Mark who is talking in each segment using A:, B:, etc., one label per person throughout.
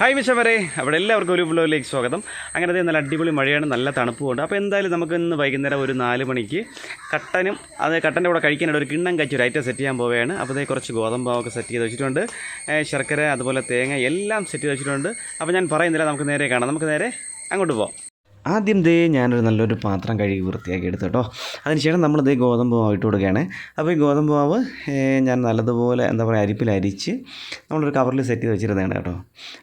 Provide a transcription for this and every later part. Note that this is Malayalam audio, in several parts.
A: ഹായ് മിച്ചവരെ അവിടെ എല്ലാവർക്കും ഒരു വ്ലോഗിലേക്ക് സ്വാഗതം. അങ്ങനെ ദേ നല്ല അടിപൊളി മഴയാണ് നല്ല തണുപ്പുമുണ്ട് അപ്പോൾ എന്തായാലും നമുക്ക് ഇന്ന് വൈകുന്നേരം ഒരു നാല് മണിക്ക് കട്ടനും അത് കട്ടന്റെ കൂടെ കഴിക്കാനായിട്ട് ഒരു കിണ്ണം കച്ചി ഒരു ഐറ്റം സെറ്റ് ചെയ്യാൻ പോവുകയാണ്. അപ്പോൾ ദേ കുറച്ച് ഗോതമ്പാവൊക്കെ സെറ്റ് ചെയ്ത് വെച്ചിട്ടുണ്ട്. ശർക്കര അതുപോലെ തേങ്ങ എല്ലാം സെറ്റ് ചെയ്ത് വെച്ചിട്ടുണ്ട്. അപ്പോൾ ഞാൻ പറയുന്നില്ല നമുക്ക് നേരെ കാണാം. നമുക്ക് നേരെ അങ്ങോട്ട് പോകാം ആദ്യം ദേ ഞാനൊരു നല്ലൊരു പാത്രം കഴുകി വൃത്തിയാക്കി എടുത്തു കേട്ടോ. അതിനുശേഷം നമ്മൾ ദേ ഗോതമ്പ് മാവ് ഇട്ട് കൊടുക്കുകയാണ്. അപ്പോൾ ഈ ഗോതമ്പ് മാവ് ഞാൻ നല്ലതുപോലെ എന്താ പറയുക അരിപ്പിൽ അരിച്ച് നമ്മളൊരു കവറിൽ സെറ്റ് ചെയ്ത് വെച്ചിരുന്നതാണ് കേട്ടോ.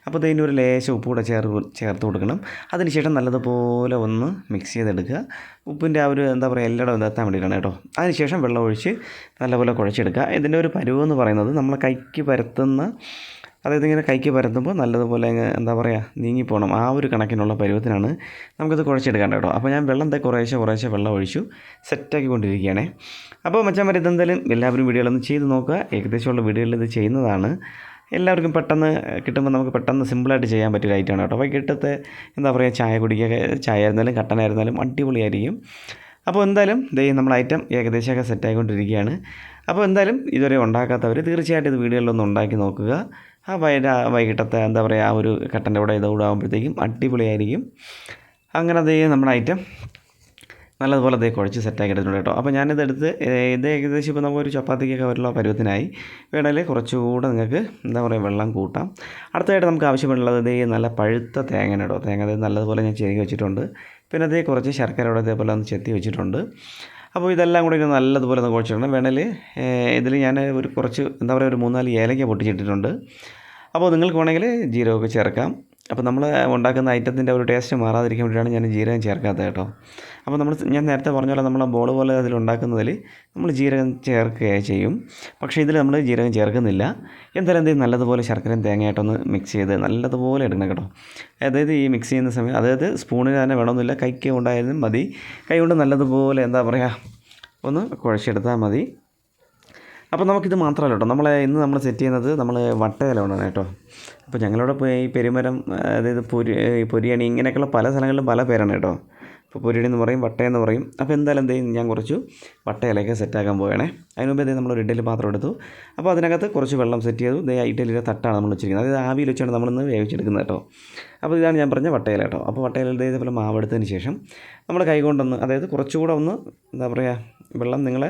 A: അപ്പോൾ ഇതിന്റെ ഒരു ലേശം ഉപ്പ് കൂടെ ചേർ ചേർത്ത് കൊടുക്കണം. അതിനുശേഷം നല്ലതുപോലെ ഒന്ന് മിക്സ് ചെയ്തെടുക്കുക. ഉപ്പിന്റെ ആ ഒരു എന്താ പറയുക എല്ലാം എത്താൻ വേണ്ടിയിട്ടാണ് കേട്ടോ. അതിനുശേഷം വെള്ളം ഒഴിച്ച് നല്ലപോലെ കുഴച്ചെടുക്കുക. ഇതിന്റെ ഒരു പരുവെന്ന് പറയുന്നത് നമ്മൾ കൈക്ക് പരത്തുന്ന അതായത് ഇങ്ങനെ കൈക്ക് പരത്തുമ്പോൾ നല്ലതുപോലെ അങ്ങ് എന്താ പറയുക നീങ്ങിപ്പോകണം ആ ഒരു കണക്കിനുള്ള പരുവത്തിനാണ് നമുക്കത് കുഴച്ചെടുക്കാൻ കേട്ടോ. അപ്പോൾ ഞാൻ വെള്ളം തേ കുറേശ്ശെ കുറേശ്ശെ വെള്ളം ഒഴിച്ചു സെറ്റാക്കി കൊണ്ടിരിക്കുകയാണ് അപ്പോൾ മച്ചാൻ ഇതെന്തായാലും എല്ലാവരും വീഡിയോകളൊന്ന് ചെയ്ത് നോക്കുക. ഏകദേശമുള്ള വീഡിയോകളിൽ ഇത് ചെയ്യുന്നതാണ്. എല്ലാവർക്കും പെട്ടെന്ന് കിട്ടുമ്പോൾ നമുക്ക് പെട്ടെന്ന് സിമ്പിളായിട്ട് ചെയ്യാൻ പറ്റിയ ഐറ്റമാണ് കേട്ടോ. വൈകിട്ടത്തെ എന്താ പറയുക ചായ കുടിക്കുക ചായ ആയിരുന്നാലും കട്ടനായിരുന്നാലും അടിപൊളിയായിരിക്കും. അപ്പോൾ എന്തായാലും ദേ നമ്മൾ ഐറ്റം ഏകദേശമൊക്കെ സെറ്റായിക്കൊണ്ടിരിക്കുകയാണ്. അപ്പോൾ എന്തായാലും ഇതുവരെ ഉണ്ടാക്കാത്തവർ തീർച്ചയായിട്ടും ഇത് വീഡിയോയിലൊന്ന് ഉണ്ടാക്കി നോക്കുക. ആ വൈകിട്ട് വൈകിട്ടത്തെ എന്താ പറയുക ആ ഒരു കട്ടന്റെ കൂടെ ഇത് കൂടാകുമ്പോഴത്തേക്കും അടിപൊളിയായിരിക്കും. അങ്ങനെ ദേ നമ്മുടെ ഐറ്റം നല്ലതുപോലെ അതേ കുഴച്ച് സെറ്റാക്കി എടുത്തിട്ടുണ്ട് കേട്ടോ. അപ്പോൾ ഞാനിത് എടുത്ത് ഇത് ഏകദേശം ഇപ്പോൾ നമുക്കൊരു ചപ്പാത്തിക്കൊക്കെ വരുള്ള പരുവത്തിനായി. വേണമെങ്കിൽ കുറച്ചുകൂടെ നിങ്ങൾക്ക് എന്താ പറയുക വെള്ളം കൂട്ടാം. അടുത്തതായിട്ട് നമുക്ക് ആവശ്യമുള്ളത് ദേ നല്ല പഴുത്ത തേങ്ങ കേട്ടോ. തേങ്ങ നല്ലതുപോലെ ഞാൻ ചെരുകി വെച്ചിട്ടുണ്ട്. പിന്നെ അതേ കുറച്ച് ശർക്കര ഇതേപോലെ ഒന്ന് ചെത്തി വെച്ചിട്ടുണ്ട്. അപ്പോൾ ഇതെല്ലാം കൂടി ഇങ്ങനെ നല്ലതുപോലെ ഒന്ന് കുഴച്ചിടണം വേണേൽ ഇതിൽ ഞാൻ ഒരു കുറച്ച് എന്താ പറയുക ഒരു മൂന്നാൽ ഏലക്ക പൊട്ടിച്ചിട്ടിട്ടുണ്ട്. അപ്പോൾ നിങ്ങൾക്ക് വേണമെങ്കിൽ ജീരകമൊക്കെ ചേർക്കാം. അപ്പോൾ നമ്മൾ ഉണ്ടാക്കുന്ന ഐറ്റത്തിന്റെ ഒരു ടേസ്റ്റ് മാറാതിരിക്കാൻ വേണ്ടിയിട്ടാണ് ഞാൻ ജീരകം ചേർക്കാത്തത് കേട്ടോ. അപ്പോൾ നമ്മൾ ഞാൻ നേരത്തെ പറഞ്ഞ പോലെ നമ്മൾ ബോൾ പോലെ അതിൽ ഉണ്ടാക്കുന്നതിൽ നമ്മൾ ജീരകം ചേർക്കുകയാണ് ചെയ്യും. പക്ഷേ ഇതിൽ നമ്മൾ ജീരകം ചേർക്കുന്നില്ല. എന്തായാലും എന്തെങ്കിലും നല്ലതുപോലെ ശർക്കരയും തേങ്ങയായിട്ടൊന്ന് മിക്സ് ചെയ്ത് നല്ലതുപോലെ എടുക്കണം കേട്ടോ. അതായത് ഈ മിക്സ് ചെയ്യുന്ന സമയം അതായത് സ്പൂണിൽ തന്നെ വേണമെന്നില്ല. കൈക്ക് കൊണ്ടായാലും മതി. കൈ കൊണ്ട് നല്ലതുപോലെ എന്താ പറയുക ഒന്ന് കുഴച്ചെടുത്താൽ മതി. അപ്പോൾ നമുക്കിത് മാത്രമല്ല കേട്ടോ. നമ്മളെ ഇന്ന് നമ്മൾ സെറ്റ് ചെയ്യുന്നത് നമ്മൾ വട്ടയില കേട്ടോ. അപ്പോൾ ഞങ്ങളിവിടെ പോയി പെരുമരം അതായത് പൊരി പൊരിയണി ഇങ്ങനെയൊക്കെയുള്ള പല സ്ഥലങ്ങളിലും പല പേരാണ് കേട്ടോ. ഇപ്പോൾ പൊരിയുടെ എന്ന് പറയും വട്ടയെന്ന് പറയും. അപ്പോൾ എന്തായാലും എന്ത് ചെയ്യും? ഞാൻ കുറച്ച് വട്ടയിലേക്ക് സെറ്റാക്കാൻ പോവുകയാണേ. അതിന് എന്തെങ്കിലും നമ്മൾ ഒരു ഇഡലി പാത്രം എടുത്തു. അപ്പോൾ അതിനകത്ത് കുറച്ച് വെള്ളം സെറ്റ് ചെയ്തു. ദേ ഇഡലിയുടെ തട്ടാണ് നമ്മൾ വെച്ചിരിക്കുന്നത്. അതായത് ആവിയിൽ വെച്ചാണ് നമ്മളിന്ന് വേവിച്ചെടുക്കുന്നത് കേട്ടോ. അപ്പോൾ ഇതാണ് ഞാൻ പറഞ്ഞ വട്ടയില കേട്ടോ. അപ്പോൾ വട്ടയില ഇതേപോലെ മാവെടുത്തതിന് ശേഷം നമ്മൾ കൈകൊണ്ടൊന്ന് അതായത് കുറച്ചുകൂടെ ഒന്ന് എന്താ പറയുക വെള്ളം നിങ്ങൾ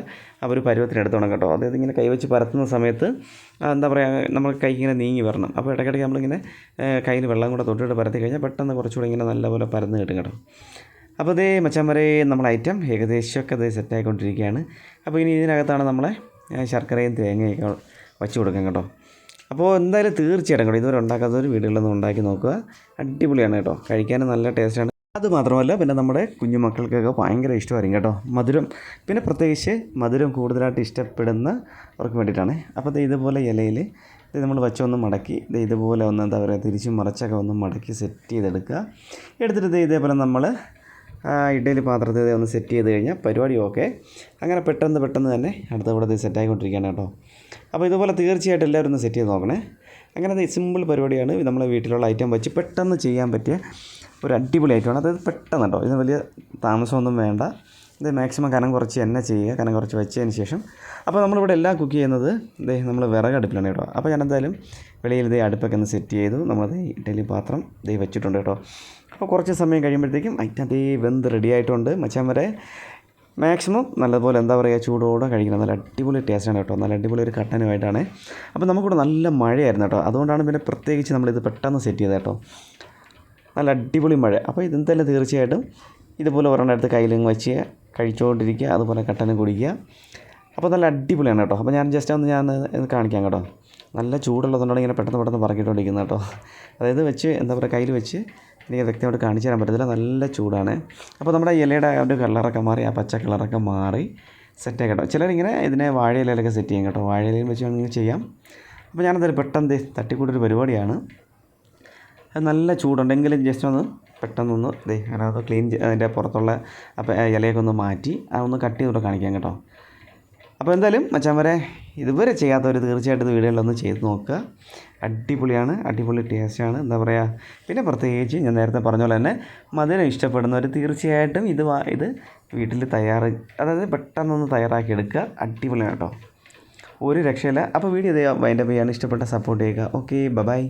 A: ആ ഒരു പരുവത്തിന് എടുത്തോണം കേട്ടോ. അതായത് ഇങ്ങനെ കൈവച്ച് പരത്തുന്ന സമയത്ത് എന്താ പറയുക നമ്മൾ കൈ ഇങ്ങനെ നീങ്ങി വരണം. അപ്പോൾ ഇടയ്ക്കിടയ്ക്ക് നമ്മളിങ്ങനെ കയ്യിൽ വെള്ളം കൂടെ തൊട്ടിട്ട് പരത്തി കഴിഞ്ഞാൽ പെട്ടെന്ന് കുറച്ചുകൂടെ ഇങ്ങനെ നല്ലപോലെ പരന്ന് കിട്ടും കേട്ടോ. അപ്പോൾ ഇതേ മച്ചാൻ വരെ നമ്മൾ ഐറ്റം ഏകദേശമൊക്കെ ഇത് സെറ്റായിക്കൊണ്ടിരിക്കുകയാണ് അപ്പോൾ ഇനി ഇതിനകത്താണ് നമ്മളെ ശർക്കരയും തേങ്ങയൊക്കെ വച്ച് കൊടുക്കാം കേട്ടോ. അപ്പോൾ എന്തായാലും തീർച്ചയായിട്ടും കേട്ടോ ഇതുവരെ ഒരു വീടുകളിലൊന്നും ഉണ്ടാക്കി നോക്കുക. അടിപൊളിയാണ് കേട്ടോ കഴിക്കാനും നല്ല ടേസ്റ്റാണ് അത് മാത്രമല്ല പിന്നെ നമ്മുടെ കുഞ്ഞു മക്കൾക്കൊക്കെ ഭയങ്കര ഇഷ്ടമായിരിക്കും കേട്ടോ മധുരം. പിന്നെ പ്രത്യേകിച്ച് മധുരം കൂടുതലായിട്ട് ഇഷ്ടപ്പെടുന്ന അവർക്ക് വേണ്ടിയിട്ടാണ്. അപ്പോൾ ഇതുപോലെ ഇലയിൽ ഇത് നമ്മൾ വച്ചൊന്ന് മടക്കി ഇത് ഇതുപോലെ ഒന്ന് എന്താ പറയുക തിരിച്ചും മറച്ചൊക്കെ ഒന്ന് മടക്കി സെറ്റ് ചെയ്തെടുക്കുക. എടുത്തിട്ട് ഇതേപോലെ നമ്മൾ ഇഡ്ഡലി പാത്രത്തിൽ ഒന്ന് സെറ്റ് ചെയ്ത് കഴിഞ്ഞാൽ പരിപാടി ഓക്കെ അങ്ങനെ പെട്ടെന്ന് പെട്ടെന്ന് തന്നെ അടുത്ത ഇവിടെ സെറ്റായിക്കൊണ്ടിരിക്കുകയാണ് കേട്ടോ. അപ്പോൾ ഇതുപോലെ തീർച്ചയായിട്ടും എല്ലാവരും ഒന്ന് സെറ്റ് ചെയ്ത് നോക്കണേ. അങ്ങനെ സിമ്പിൾ പരിപാടിയാണ്. നമ്മളെ വീട്ടിലുള്ള ഐറ്റം വെച്ച് പെട്ടെന്ന് ചെയ്യാൻ പറ്റിയ ഒരു അടിപൊളി ഐറ്റമാണ് അതായത് പെട്ടെന്ന് കേട്ടോ. ഇതിന് വലിയ താമസമൊന്നും വേണ്ട. ഇത് മാക്സിമം കനം കുറച്ച് എണ്ണ ചെയ്യുക. കനം കുറച്ച് വെച്ചതിന് ശേഷം. അപ്പോൾ നമ്മളിവിടെ എല്ലാം കുക്ക് ചെയ്യുന്നത് ഇതേ നമ്മൾ വിറകടുപ്പിലാണ് കേട്ടോ. അപ്പോൾ ഞാൻ എന്തായാലും വെളിയിൽ ഇതേ അടുപ്പൊക്കെ ഒന്ന് സെറ്റ് ചെയ്തു. നമ്മളത് ഇഡലി പാത്രം ഇതേ വെച്ചിട്ടുണ്ട് കേട്ടോ. അപ്പോൾ കുറച്ച് സമയം കഴിയുമ്പോഴത്തേക്കും ഐറ്റം അതേ വെന്ത് റെഡി ആയിട്ടുണ്ട്. മച്ചാൻ വരെ മാക്സിമം നല്ലപോലെ എന്താ പറയുക ചൂടോടെ കഴിക്കണം. നല്ല അടിപൊളി ടേസ്റ്റാണ് കേട്ടോ. നല്ല അടിപൊളി ഒരു കട്ടനുമായിട്ടാണ്. അപ്പോൾ നമുക്കിവിടെ നല്ല മഴയായിരുന്നു കേട്ടോ. അതുകൊണ്ടാണ് പിന്നെ പ്രത്യേകിച്ച് നമ്മളിത് പെട്ടെന്ന് സെറ്റ് ചെയ്തത് കേട്ടോ. നല്ല അടിപൊളി മഴ. അപ്പോൾ ഇതെന്തായാലും തീർച്ചയായിട്ടും ഇതുപോലെ ഒരെണ്ണം എടുത്ത് കയ്യിലും വെച്ച് കഴിച്ചുകൊണ്ടിരിക്കുക അതുപോലെ കട്ടനും കുടിക്കുക. അപ്പോൾ നല്ല അടിപൊളിയാണ് കേട്ടോ. അപ്പോൾ ഞാൻ ജസ്റ്റ് ഒന്ന് ഞാൻ കാണിക്കാം കേട്ടോ. നല്ല ചൂടുള്ളതുകൊണ്ടാണ് ഇങ്ങനെ പെട്ടെന്ന് പെട്ടെന്ന് പറക്കിക്കൊണ്ടിരിക്കുന്നത് കേട്ടോ. അതായത് വെച്ച് എന്താ പറയുക കയ്യിൽ വെച്ച് എനിക്ക് വ്യക്തമായിട്ട് കാണിച്ചു തരാൻ പറ്റത്തില്ല. നല്ല ചൂടാണ്. അപ്പോൾ നമ്മുടെ ഇലയുടെ ആ ഒരു കളറൊക്കെ മാറി ആ പച്ച കളറൊക്കെ മാറി സെറ്റായി കേട്ടോ ചിലരിങ്ങനെ ഇതിനെ വാഴയിലൊക്കെ സെറ്റ് ചെയ്യാം കേട്ടോ. വാഴയിലയിൽ വെച്ച് വേണമെങ്കിൽ ചെയ്യാം. അപ്പോൾ ഞാനതൊരു പെട്ടെന്ന് തട്ടിക്കൂട്ടൊരു പരിപാടിയാണ്. അത് നല്ല ചൂടുണ്ടെങ്കിലും ജസ്റ്റ് ഒന്ന് പെട്ടെന്നൊന്ന് ദേ അതിനകത്ത് ക്ലീൻ അതിന്റെ പുറത്തുള്ള അപ്പം ഇലയൊക്കെ ഒന്ന് മാറ്റി അതൊന്ന് കട്ട് ചെയ്തുകൂടെ കാണിക്കാം കേട്ടോ. അപ്പോൾ എന്തായാലും മച്ചാൻ വരെ ഇതുവരെ ചെയ്യാത്തവർ തീർച്ചയായിട്ടും വീഡിയോയിലൊന്ന് ചെയ്ത് നോക്കുക. അടിപൊളിയാണ് അടിപൊളി ടേസ്റ്റാണ് എന്താ പറയുക പിന്നെ പ്രത്യേകിച്ച് ഞാൻ നേരത്തെ പറഞ്ഞ പോലെ തന്നെ മധുരം ഇഷ്ടപ്പെടുന്നവർ തീർച്ചയായിട്ടും ഇത് ഇത് വീട്ടിൽ തയ്യാർ അതായത് പെട്ടെന്നൊന്ന് തയ്യാറാക്കി എടുക്കുക. അടിപൊളിയാണ് കേട്ടോ. ഒരു രക്ഷയില്ല. അപ്പോൾ വീഡിയോ വൈൻഡപ്പ് ചെയ്യാൻ ഇഷ്ടപ്പെട്ട സപ്പോർട്ട് ചെയ്യുക. Okay bye bye